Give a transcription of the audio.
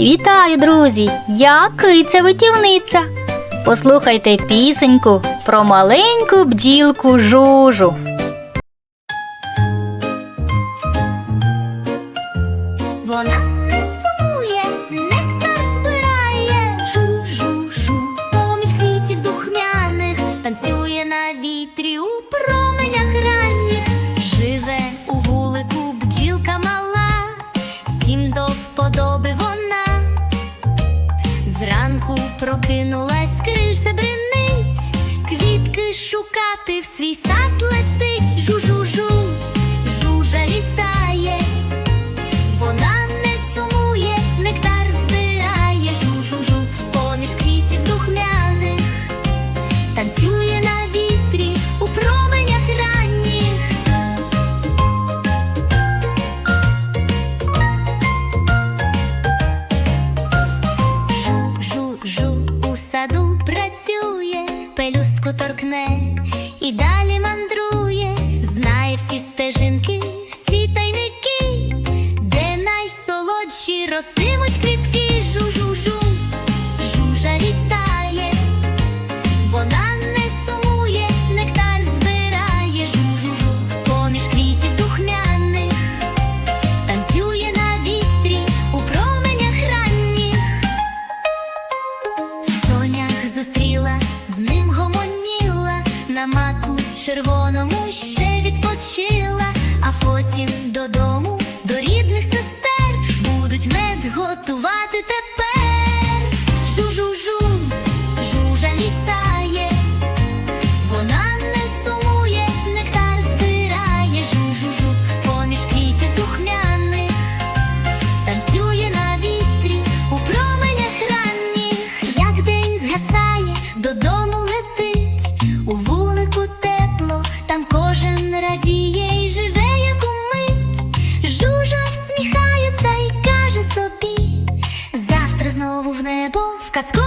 Вітаю, друзі! Я киця витівниця. Послухайте пісеньку про маленьку бджілку жужу. propinol. торкне і далі мандрує, знає всі стежинки, всі тайники, де найсолодші ростливо. Гамаку червоному ще відпочила, а потім додому, до рідних сестер будуть мед готувати. Cascou!